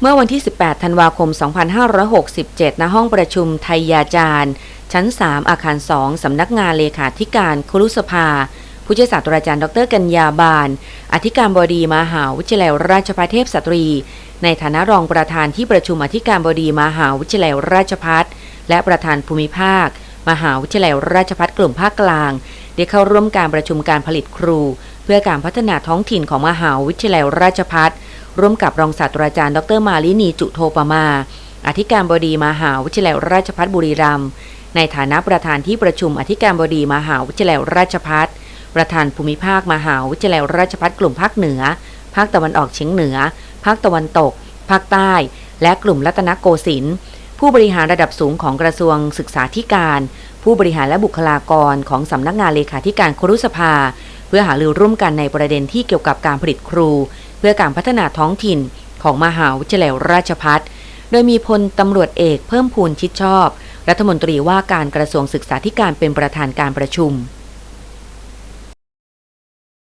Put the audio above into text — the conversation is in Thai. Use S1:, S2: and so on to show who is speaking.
S1: เมื่อวันที่ 18 ธันวาคม 2567 ณ ห้องประชุมไทยยาจารย์ ชั้น 3 อาคาร 2 สำนักงานเลขาธิการครุสภา ผู้ช่วยศาสตราจารย์ ดร กัญญาบานอธิการบดีมหาวิทยาลัยราชภัฏเทพสตรี ในฐานะรองประธานที่ประชุมอธิการบดีมหาวิทยาลัยราชภัฏและประธานภูมิภาค มหาวิทยาลัยราชภัฏกลุ่มภาคกลางได้เข้าร่วมการประชุมการผลิตครู เพื่อการพัฒนาท้องถิ่นของมหาวิทยาลัยราชภัฏ ร่วมกับรองศาสตราจารย์ ดรมาลินีจุโทปมา อธิการบดีมหาวิทยาลัยราชภัฏบุรีรัมย์ในฐานะประธานที่ประชุมอธิการบดีมหาวิทยาลัยราชภัฏประธานภูมิภาคมหาวิทยาลัยราชภัฏกลุ่มภาคเหนือ ภาคตะวันออกเฉียงเหนือ ภาคตะวันตก ภาคใต้ และกลุ่มรัตนโกสินทร์ผู้บริหารระดับสูงของกระทรวงศึกษาธิการ ผู้บริหารและบุคลากรของสำนักงานเลขาธิการครุสภา เพื่อหารือร่วมกันในประเด็นที่เกี่ยวกับการผลิตครู เพื่อการพัฒนาท้องถิ่นของมหาวิทยาลัยราชพัฒโดยมีพลตำรวจเอกเพิ่มพูนชิดชอบ รัฐมนตรีว่าการกระทรวงศึกษาธิการเป็นประธานการประชุม